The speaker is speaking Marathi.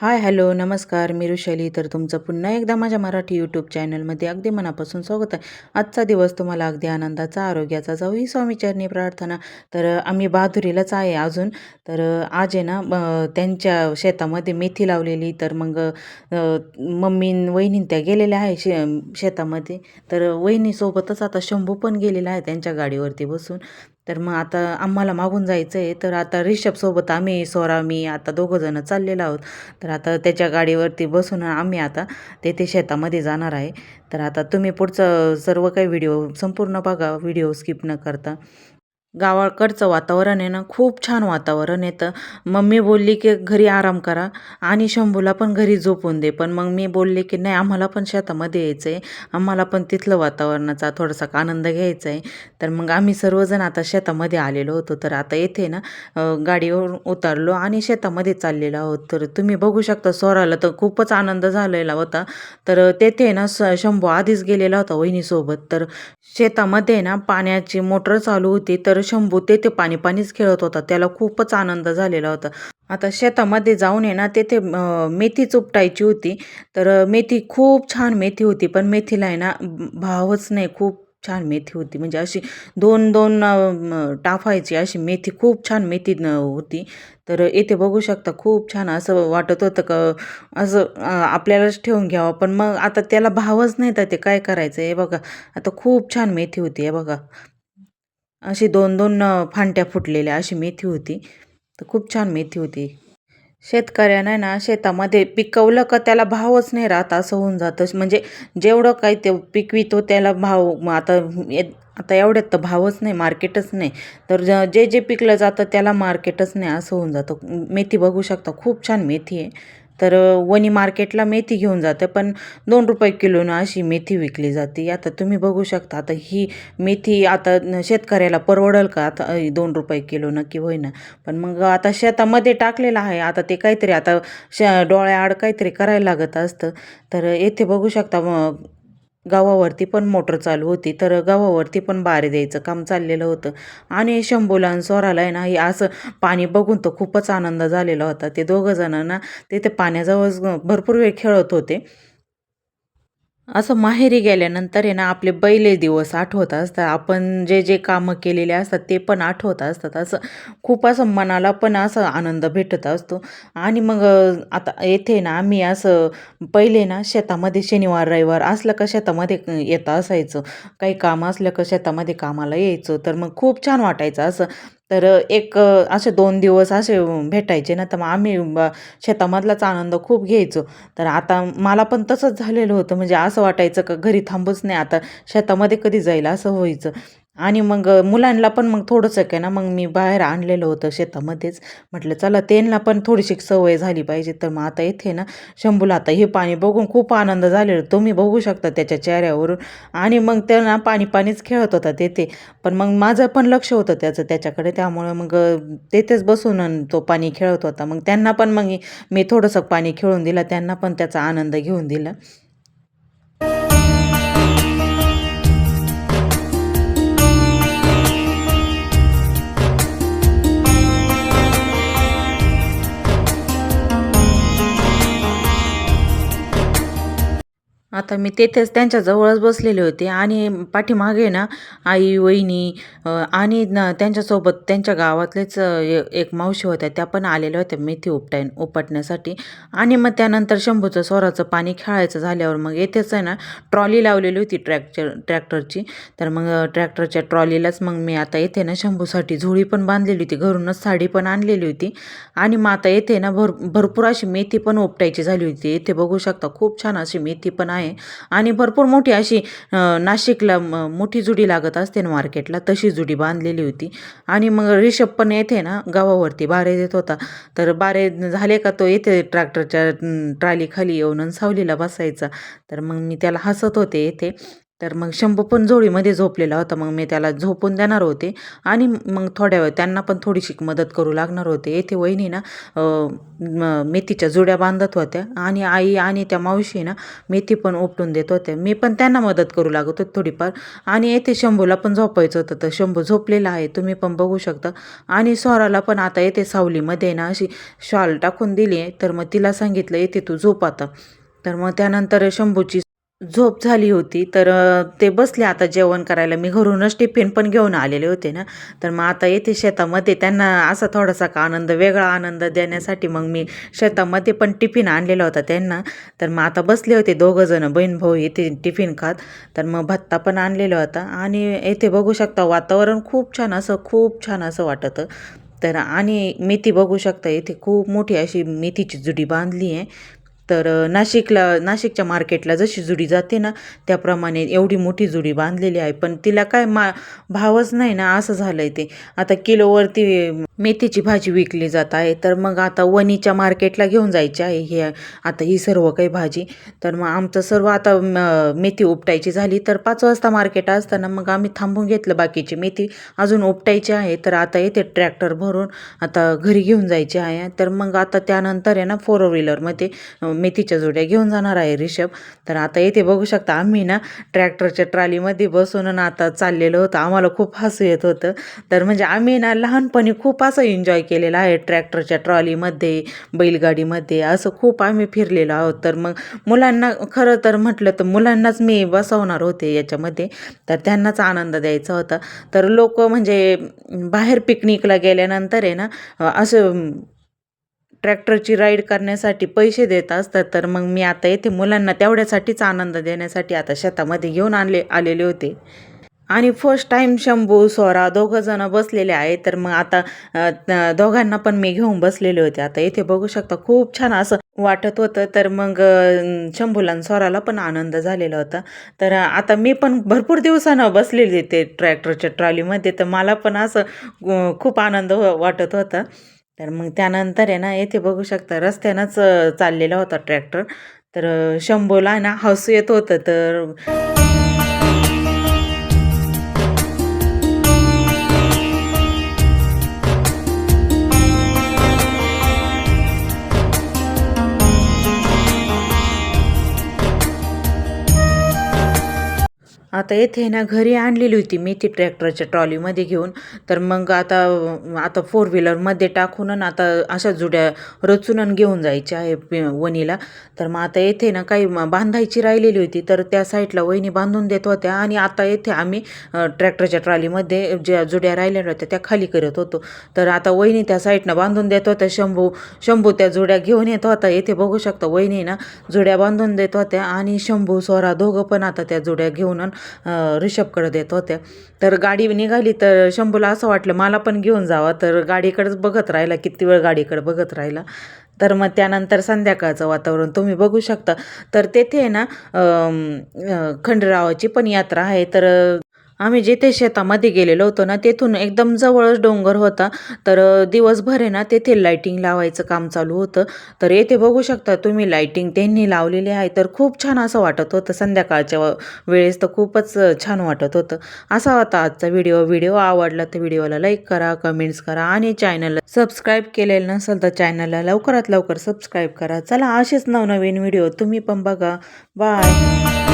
हाय हॅलो नमस्कार मी ऋषाली. तर तुमचं पुन्हा एकदा माझ्या मराठी यूट्यूब चॅनलमध्ये अगदी मनापासून स्वागत आहे. आजचा दिवस तुम्हाला अगदी आनंदाचा आरोग्याचा जाऊ ही स्वामीचरणी प्रार्थना. तर आम्ही बहादुरीलाच आहे अजून. तर आज आहे ना त्यांच्या शेतामध्ये मेथी लावलेली. तर मग मम्मी वहिनी त्या गेलेल्या आहे शे शेतामध्ये. तर वहिनीसोबतच आता शंभू पण गेलेला आहे त्यांच्या गाडीवरती बसून. तर मग आता आम्हाला मागून जायचं आहे तर आता रिषभसोबत आम्ही सोरा मी आता दोघंजणं चाललेलो आहोत. तर आता त्याच्या गाडीवरती बसून आम्ही आता तेथे शेतामध्ये जाणार आहे. तर आता तुम्ही पुढचं सर्व काही व्हिडिओ संपूर्ण बघा व्हिडिओ स्किप न करता. गावाकडचं वातावरण आहे ना खूप छान वातावरण येतं मम्मी बोलली की घरी आराम करा आणि शंभूला पण घरी झोपून दे. पण मग मी बोलले की नाही आम्हाला पण शेतामध्ये यायचं आहे आम्हाला पण तिथलं वातावरणाचा थोडासा आनंद घ्यायचा आहे. तर मग आम्ही सर्वजण आता शेतामध्ये आलेलो होतो. तर आता येथे ना गाडीवर उतरलो आणि शेतामध्ये चाललेलो आहोत. तर तुम्ही बघू शकता स्वराला तर खूपच आनंद झालेला होता. तर तेथे ना स शंभू आधीच गेलेला होता वहिनीसोबत. तर शेतामध्ये ना पाण्याची मोटर चालू होती. तर शंभू तेथे पाणी पाणीच खेळत होता. त्याला खूपच आनंद झालेला होता. आता शेतामध्ये जाऊन आहे ना तेथे मेथी उपटायची होती. तर मेथी खूप छान मेथी होती पण मेथीला आहे ना भावच नाही. खूप छान मेथी होती. म्हणजे अशी दोन दोन टाफायची अशी मेथी खूप छान मेथी होती. तर येथे बघू शकता खूप छान असं वाटत होतं का असं आपल्यालाच ठेवून घ्यावं. पण मग आता त्याला भावच नाही तर ते काय करायचं? हे बघा. आता खूप छान मेथी होती हे बघा. अशी दोन दोन फांट्या फुटलेल्या अशी मेथी होती. तर खूप छान मेथी होती. शेतकऱ्यानं ना शेतामध्ये पिकवलं का त्याला भावच नाही राहत असं होऊन जातं. म्हणजे जेवढं काही ते पिकवितो त्याला भाव आता आता एवढ्यात तर भावच नाही मार्केटच नाही. तर ज- जे जे पिकलं जातं त्याला मार्केटच नाही असं होऊन जातं. मेथी बघू शकता खूप छान मेथी आहे. तर वणी मार्केटला मेथी घेऊन जाते पण दोन रुपये किलोनं अशी मेथी विकली जाते. आता तुम्ही बघू शकता आता ही मेथी आता शेतकऱ्याला परवडेल का? आता दोन रुपये किलो की होईना. पण मग आता शेतामध्ये टाकलेलं आहे आता ते काहीतरी आता श डोळ्याआड काहीतरी करायला लागत असतं. तर येथे बघू शकता मग गावावरती पण मोटर चालू होती तर गावावरती पण बारे द्यायचं काम चाललेलं होतं. आणि शंभूला आणि स्वराला आहे ना हे असं पाणी बघून तर खूपच आनंद झालेला होता. ते दोघं जण ना तिथे पाण्याजवळ भरपूर वेळ खेळत होते. असं माहेरी गेल्यानंतर आहे ना आपले पहिले दिवस आठवत असतात. आपण जे जे कामं केलेले असतात ते पण आठवत असतात. असं खूप असं मनाला पण असं आनंद भेटत असतो. आणि मग आता येथे ना आम्ही असं पहिले ना शेतामध्ये शनिवार रविवार असलं का शेतामध्ये क- येतं असायचं. काही काम असलं का शेतामध्ये कामाला यायचं. तर मग खूप छान वाटायचं असं. तर एक असे दोन दिवस असे भेटायचे. ना तर मग आम्ही शेतामधलाच आनंद खूप घ्यायचो. तर आता मला पण तसंच झालेलं होतं. म्हणजे असं वाटायचं का घरी थांबूच नाही. आता शेतामध्ये कधी जाईल असं व्हायचं. आणि मग मुलांना पण मग थोडंसं काय ना मग मी बाहेर आणलेलं होतं शेतामध्येच. म्हटलं चला त्यांना पण थोडीशी सवय झाली पाहिजे. तर मग आता इथे ना शंभूला आता हे पाणी बघून खूप आनंद झालेला. तुम्ही बघू शकता त्याच्या चेहऱ्यावरून. आणि मग त्यांना पाणी पाणीच खेळत होता तेथे. पण मग माझं पण लक्ष होतं त्याचं त्याच्याकडे. त्यामुळं मग तेथेच बसून तो पाणी खेळत होता. मग त्यांना पण मग मी थोडंसं पाणी खेळून दिलं. त्यांना पण त्याचा आनंद घेऊन दिला. आता मी तेथेच त्यांच्या जवळच बसलेले होते आणि पाठीमागे ना आई वहिनी आणि न त्यांच्यासोबत त्यांच्या गावातलेच एक मावशी होत्या त्या पण आलेल्या होत्या मेथी उपटाय उपटण्यासाठी. आणि मग त्यानंतर शंभूचं स्वराचं पाणी खेळायचं झाल्यावर मग येथेच आहे ना ट्रॉली लावलेली होती ट्रॅक्टर ट्रॅक्टरची. तर मग ट्रॅक्टरच्या ट्रॉलीलाच मग मी आता येथे ना शंभूसाठी झोळी पण बांधलेली होती घरूनच साडी पण आणलेली होती. आणि मग आता येथे ना भर भरपूर अशी मेथी पण उपटायची झाली होती. येथे बघू शकता खूप छान अशी मेथी पण आहे. आणि भरपूर मोठी अशी नाशिकला मोठी जुडी लागत असते ना मार्केटला तशी जुडी बांधलेली होती. आणि मग रिषभ पण येथे ना गावावरती बारे देत होता. तर बारे झाले का तो येथे ट्रॅक्टरच्या ट्रालीखाली येऊन सावलीला बसायचा. तर मग मी त्याला हसत होते येथे. तर मग शंभू पण जोडीमध्ये झोपलेला होता. मग मी त्याला झोपून देणार होते आणि मग थोड्या वेळ त्यांना पण थोडीशी मदत करू लागणार होते. येथे वहिनी ना मेथीच्या जुड्या बांधत होत्या आणि आई आणि त्या मावशी ना मेथी पण उपटून देत होत्या. मी पण त्यांना मदत करू लागत होते थोडीफार आणि येथे शंभूला पण झोपायचं होतं. तर शंभू झोपलेला आहे. तुम्ही पण बघू शकता. आणि स्वराला पण आता येथे सावलीमध्ये ना अशी शॉल टाकून दिली आहे. तर मग तिला सांगितलं येते तू झोप आता. तर मग त्यानंतर शंभूची झोप झाली होती तर ते बसले आता जेवण करायला. मी घरूनच टिफिन पण घेऊन आलेले होते ना. तर मग आता येथे शेतामध्ये. त्यांना असा थोडासा का आनंद वेगळा आनंद देण्यासाठी मग मी शेतामध्ये पण टिफिन आणलेला होता त्यांना. तर मग आता बसले होते दोघंजणं बहीण भाऊ येथे टिफिन खात. तर मग भत्ता पण आणलेला होता. आणि येथे बघू शकता वातावरण खूप छान असं खूप छान असं वाटतं. तर आणि मेथी बघू शकता इथे खूप मोठी अशी मेथीची जुडी बांधली आहे. तर नाशिकला नाशिकच्या मार्केटला जशी जुडी जाते ना त्याप्रमाणे एवढी मोठी जुडी बांधलेली आहे. पण तिला काय मा भावच नाही ना असं झालं आहे ते. आता किलोवरती मेथीची भाजी विकली जात आहे. तर मग आता वणीच्या मार्केटला घेऊन जायची आहे हे. आता ही सर्व काही भाजी. तर मग आमचं सर्व आता मेथी उपटायची झाली. तर पाच वाजता मार्केट असताना मग आम्ही थांबून घेतलं बाकीची मेथी. अजून उपटायची आहे. तर आता येते ट्रॅक्टर भरून आता घरी घेऊन जायची आहे. तर मग आता त्यानंतर आहे ना फोर व्हीलरमध्ये मेथीच्या जोड्या घेऊन जाणार आहे रिषभ. तर आता येथे बघू शकता आम्ही ना ट्रॅक्टरच्या ट्रॉलीमध्ये बसून ना आता चाललेलं होतं. आम्हाला खूप हसू येत होतं. तर म्हणजे आम्ही ना लहानपणी खूप असं एन्जॉय केलेलं आहे ट्रॅक्टरच्या ट्रॉलीमध्ये बैलगाडीमध्ये. असं खूप आम्ही फिरलेलो आहोत. तर मग मुलांना खरं तर म्हटलं तर मुलांनाच मी बसवणार होते याच्यामध्ये. तर त्यांनाच आनंद द्यायचा होता. तर लोक म्हणजे बाहेर पिकनिकला गेल्यानंतर आहे ना असं ट्रॅक्टरची राईड करण्यासाठी पैसे देत असतात. तर मग मी आता येथे मुलांना तेवढ्यासाठीच आनंद देण्यासाठी आता शेतामध्ये घेऊन आणले आलेले होते. आणि फर्स्ट टाईम शंभू स्वरा दोघं जण बसलेले आहे तर मग आता दोघांना पण मी घेऊन बसलेले होते. आता इथे बघू शकता खूप छान असं वाटत होतं. तर मग शंभूला आणि स्वराला पण आनंद झालेला होता. तर आता मी पण भरपूर दिवसानं बसलेली ते ट्रॅक्टरच्या ट्रॉलीमध्ये तर मला पण असं खूप आनंद हो- वाटत होता. तर मग त्यानंतर आहे ना येथे बघू शकता रस्त्यानंच चाललेला होता ट्रॅक्टर तर शंभूला ना हसू येत होतं. तर आता येथे ना घरी आणलेली होती मी ती ट्रॅक्टरच्या ट्रॉलीमध्ये घेऊन. तर मग आता आता फोर व्हीलरमध्ये टाकून आणि आता अशा जुड्या रचून आणि घेऊन जायच्या आहे वणीला. तर मग आता येथे ना काही बांधायची राहिलेली होती. तर त्या साईडला वहिनी बांधून देत होत्या आणि आता येथे आम्ही ट्रॅक्टरच्या ट्रॉलीमध्ये ज्या जुड्या राहिलेल्या होत्या त्या खाली करत होतो. तर आता वहिनी त्या साईडनं बांधून देत होत्या. शंभू शंभू त्या जुड्या घेऊन येत होता. येथे बघू शकता वहिनी ना जुड्या बांधून देत होत्या आणि शंभू स्वरा दोघं पण आता त्या जुड्या घेऊन रिषभकडे देत होत्या तर गाडी निघाली तर शंभूला असं वाटलं मला पण घेऊन जावं. तर गाडीकडेच बघत राहिला किती वेळ गाडीकडे बघत राहिला. तर मग त्यानंतर संध्याकाळचं वातावरण तुम्ही बघू शकता. तर तेथे आहे ना खंडरावाची पण यात्रा आहे. तर आम्ही जिथे शेतामध्ये गेलेलो होतो ना तेथून एकदम जवळच डोंगर होता. तर दिवसभर आहे ना तेथे लाईटिंग लावायचं काम चालू होतं. तर येथे बघू शकता तुम्ही लाईटिंग त्यांनी लावलेली आहे. तर खूप छान असं वाटत होतं. संध्याकाळच्या वेळेस तर खूपच छान वाटत होतं. असा होता आजचा व्हिडिओ व्हिडिओ आवडला तर व्हिडिओला लाईक करा कमेंट्स करा आणि चॅनलला सबस्क्राईब केलेलं नसेल तर चॅनलला लवकरात लवकर सबस्क्राईब करा. चला असेच नवनवीन व्हिडिओ तुम्ही पण बघा. बाय